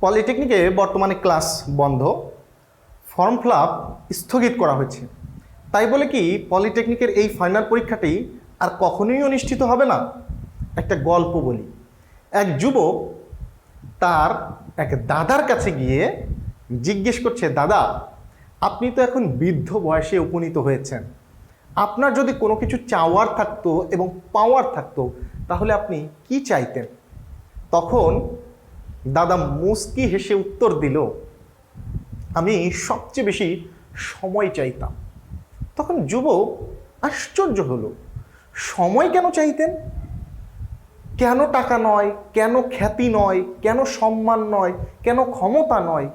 পলিটেকনিকে বর্তমানে ক্লাস বন্ধ। Form fill স্থগিত করা হয়েছে। তাই বলে কি, পলিটেকনিকের এই ফাইনাল পরীক্ষাটি আর কখনোই অনুষ্ঠিত হবে না? একটা গল্প বলি। এক যুবক তার এক দাদার কাছে গিয়ে জিজ্ঞেস করছে, দাদা, আপনি তো এখন বৃদ্ধ বয়সে উপনীত হয়েছেন। আপনার যদি কোনো কিছু চাওয়ার থাকতো এবং পাওয়ার থাকতো, তাহলে আপনি কি চাইতেন? তখন দাদা মুস্কি হেসে উত্তর দিল, আমি সবচেয়ে বেশি সময় চাইতাম। তখন যুবক আশ্চর্য হলো, সময় কেন চাইতেন? কেন টাকা নয়? কেন খ্যাতি নয়? কেন সম্মান নয়? কেন ক্ষমতা নয়?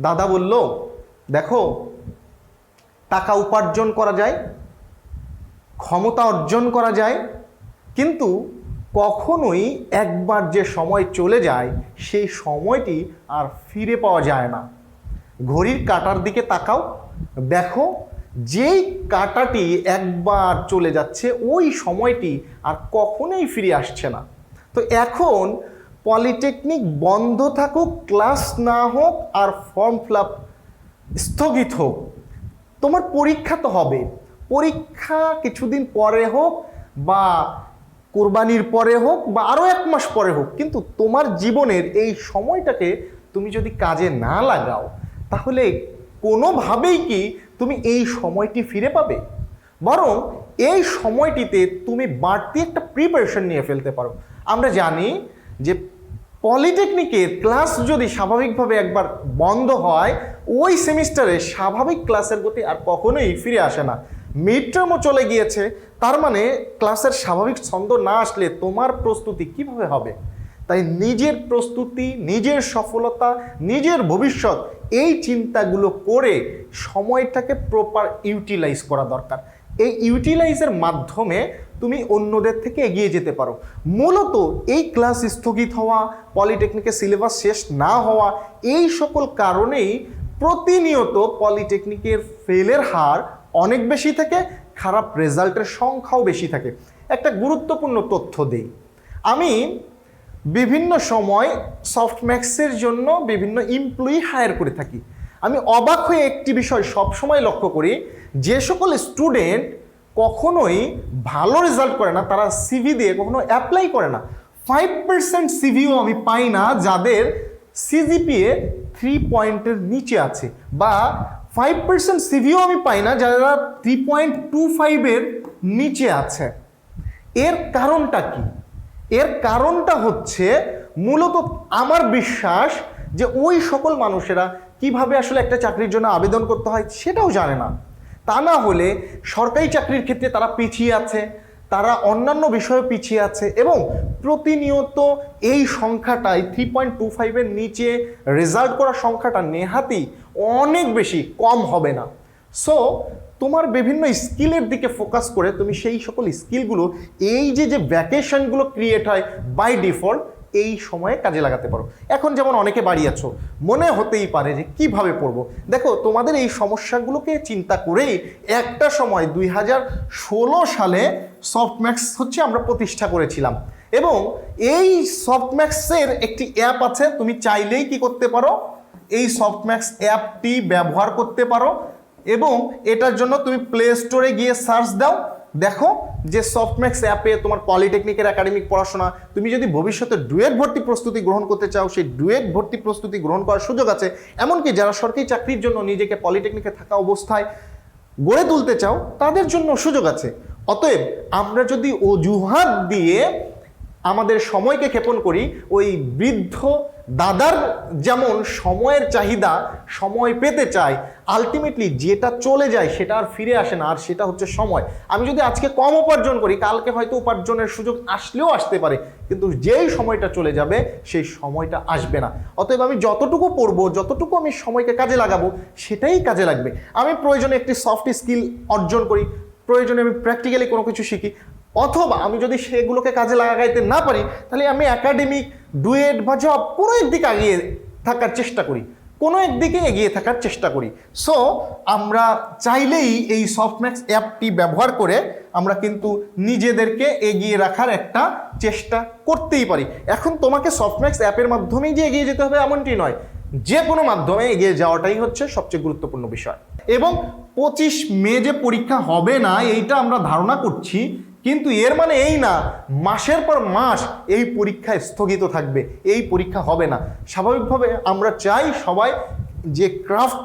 দাদা বলল, দেখো, টাকা উপার্জন করা যায়, ক্ষমতা অর্জন করা যায়, কিন্তু কখনোই একবার যে সময় চলে যায়, সেই সময়টি আর ফিরে পাওয়া যায় না। ঘড়ির কাটার দিকে তাকাও। দেখো, যেই কাটাটি একবার চলে যাচ্ছে, ওই সময়টি আর কখনোই ফিরে আসছে না। তো এখন পলিটেকনিক বন্ধ থাকুক, ক্লাস না হোক আর ফর্ম ফিল আপ স্থগিত হোক। তোমার পরীক্ষা তো হবে। পরীক্ষা কিছুদিন পরে হোক বা কোরবানির পরে হোক বা আরও এক মাস পরে হোক, কিন্তু তোমার জীবনের এই সময়টাকে তুমি যদি কাজে না লাগাও, তাহলে কোনোভাবেই কি তুমি এই সময়টি ফিরে পাবে? বরং এই সময়টিতে তুমি বাড়তি একটা প্রিপারেশন নিয়ে ফেলতে পারো। আমরা জানি যে পলিটেকনিকের ক্লাস যদি স্বাভাবিকভাবে একবার বন্ধ হয়, ওই সেমিস্টারে স্বাভাবিক ক্লাসের গতি আর কখনোই ফিরে আসে না। মিড টার্মও চলে গিয়েছে। তার মানে ক্লাসের স্বাভাবিক ছন্দ না আসলে তোমার প্রস্তুতি কীভাবে হবে? তাই নিজের প্রস্তুতি, নিজের সফলতা, নিজের ভবিষ্যৎ এই চিন্তাগুলো করে সময়টাকে প্রপার ইউটিলাইজ করা দরকার। এই ইউটিলাইজের মাধ্যমে তুমি অন্যদের থেকে এগিয়ে যেতে পারো। মূলত এই ক্লাস স্থগিত হওয়া পলিটেকনিকের সিলেবাস শেষ না হওয়া, এই সকল কারণেই প্রতিনিয়ত পলিটেকনিকের ফেলের হার অনেক বেশি থাকে, খারাপ রেজাল্টের সংখ্যাও বেশি থাকে। একটা গুরুত্বপূর্ণ তথ্য দেই। আমি বিভিন্ন সময় সফটম্যাক্সের জন্য বিভিন্ন এমপ্লয়ি হায়ার করে থাকি। আমি অবাক হয়ে একটি বিষয় সবসময় লক্ষ্য করি, যে সকল স্টুডেন্ট কখনোই ভালো রেজাল্ট করে না, তারা সিভি দিয়ে কখনো অ্যাপ্লাই করে না। ফাইভ পার্সেন্ট সিভিও আমি পাই না, যাদের সিজিপিএ থ্রি পয়েন্টের নিচে আছে বা ফাইভ পার্সেন্ট সিভিও আমি পাই না, যারা থ্রি পয়েন্ট টু ফাইভের নিচে আছে। এর কারণটা কি? এর কারণটা হচ্ছে মূলত আমার বিশ্বাস যে ওই সকল মানুষেরা কীভাবে আসলে একটা চাকরির জন্য আবেদন করতে হয় সেটাও জানে না। তা না হলে সরকারি চাকরির ক্ষেত্রে তারা পিছিয়ে আছে তারা অন্যান্য বিষয়ে পিছিয়ে আছে এবং প্রতিনিয়ত এই সংখ্যাটাই থ্রি পয়েন্ট টু ফাইভের নিচে রেজাল্ট করার সংখ্যাটা নেহাতি অনেক বেশি কম হবে না। সো তোমার বিভিন্ন স্কিলের দিকে ফোকাস করে তুমি সেই সকল স্কিলগুলো এই যে যে ভ্যাকেশনগুলো ক্রিয়েট হয় বাই ডিফল্ট এই সময়ে কাজে লাগাতে পারো। এখন যেমন অনেকে বাড়ি আছো, মনে হতেই পারে যে কীভাবে পড়ব? দেখো, তোমাদের এই সমস্যাগুলোকে চিন্তা করেই একটা সময় দুই হাজার ষোলো সালে সফটম্যাক্স হচ্ছে আমরা প্রতিষ্ঠা করেছিলাম। এবং এই সফটম্যাক্সের একটি অ্যাপ আছে, তুমি চাইলেই কি করতে পারো? এই সফটম্যাক্স অ্যাপটি ব্যবহার করতে পারো। এবং এটার জন্য তুমি প্লে স্টোরে গিয়ে সার্চ দাও দেখো যে সফটম্যাক্স অ্যাপে তোমার পলিটেকনিকের একাডেমিক পড়াশোনা, তুমি যদি ভবিষ্যতে ডুয়েট ভর্তি প্রস্তুতি গ্রহণ করতে চাও, সেই ডুয়েট ভর্তি প্রস্তুতি গ্রহণ করার সুযোগ আছে। এমনকি যারা সরকারি চাকরির জন্য নিজেকে পলিটেকনিকে থাকা অবস্থায় গড়ে তুলতে চাও, তাদের জন্য সুযোগ আছে। অতএব আমরা যদি অজুহাত দিয়ে আমাদের সময়কে ক্ষেপণ করি, ওই বৃদ্ধ দাদার যেমন সময়ের চাহিদা সময় পেতে চায় আলটিমেটলি যেটা চলে যায় সেটা আর ফিরে আসে না, আর সেটা হচ্ছে সময়। আমি যদি আজকে কম উপার্জন করি, কালকে হয়তো উপার্জনের সুযোগ আসলেও আসতে পারে, কিন্তু যেই সময়টা চলে যাবে, সেই সময়টা আসবে না। অতএব আমি যতটুকু পড়ব, যতটুকু আমি সময়কে কাজে লাগাবো, সেটাই কাজে লাগবে। আমি প্রয়োজনে একটি সফট স্কিল অর্জন করি, প্রয়োজনে আমি প্র্যাকটিক্যালি কোনো কিছু শিখি অথবা আমি যদি সেগুলোকে কাজে লাগাইতে না পারি, তাহলে আমি একাডেমিক ডুয়েট বা জব কোনো একদিকে এগিয়ে থাকার চেষ্টা করি, কোনো একদিকে এগিয়ে থাকার চেষ্টা করি। সো আমরা চাইলেই এই সফটম্যাক্স অ্যাপটি ব্যবহার করে আমরা কিন্তু নিজেদেরকে এগিয়ে রাখার একটা চেষ্টা করতেই পারি। এখন তোমাকে সফটম্যাক্স অ্যাপের মাধ্যমেই যে এগিয়ে যেতে হবে এমনটি নয়, যে কোনো মাধ্যমে এগিয়ে যাওয়াটাই হচ্ছে সবচেয়ে গুরুত্বপূর্ণ বিষয়। এবং পঁচিশ মে যে পরীক্ষা হবে না, এইটা আমরা ধারণা করছি কিন্তু এর মানে এই না, মাসের পর মাস এই পরীক্ষা স্থগিত থাকবে, এই পরীক্ষা হবে না। স্বাভাবিকভাবে আমরা চাই সবাই যে ক্রাফট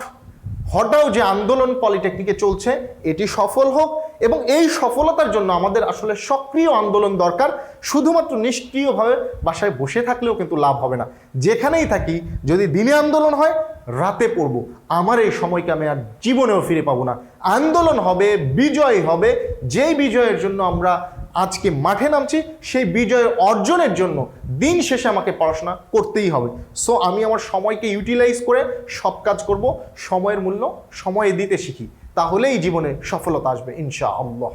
হটাও যে আন্দোলন পলিটেকনিকে চলছে, এটি সফল হোক এবং এই সফলতার জন্য আমাদের আসলে সক্রিয় আন্দোলন দরকার, শুধুমাত্র নিষ্ক্রিয়ভাবে বাসায় বসে থাকলেও কিন্তু লাভ হবে না। যেখানেই থাকি, যদি দিনে আন্দোলন হয় রাতে পড়ব। আমার এই সময়কে আমি আর জীবনেও ফিরে পাবো না। আন্দোলন হবে, বিজয় হবে। যেই বিজয়ের জন্য আমরা আজকে মাঠে নামছি, সেই বিজয় অর্জনের জন্য দিন শেষে আমাকে পড়াশোনা করতেই হবে। সো আমি আমার সময়কে ইউটিলাইজ করে সব কাজ করব, সময়ের মূল্য সময়ে দিতে শিখি। তাহলেই জীবনে সফলতা আসবে ইনশা আল্লাহ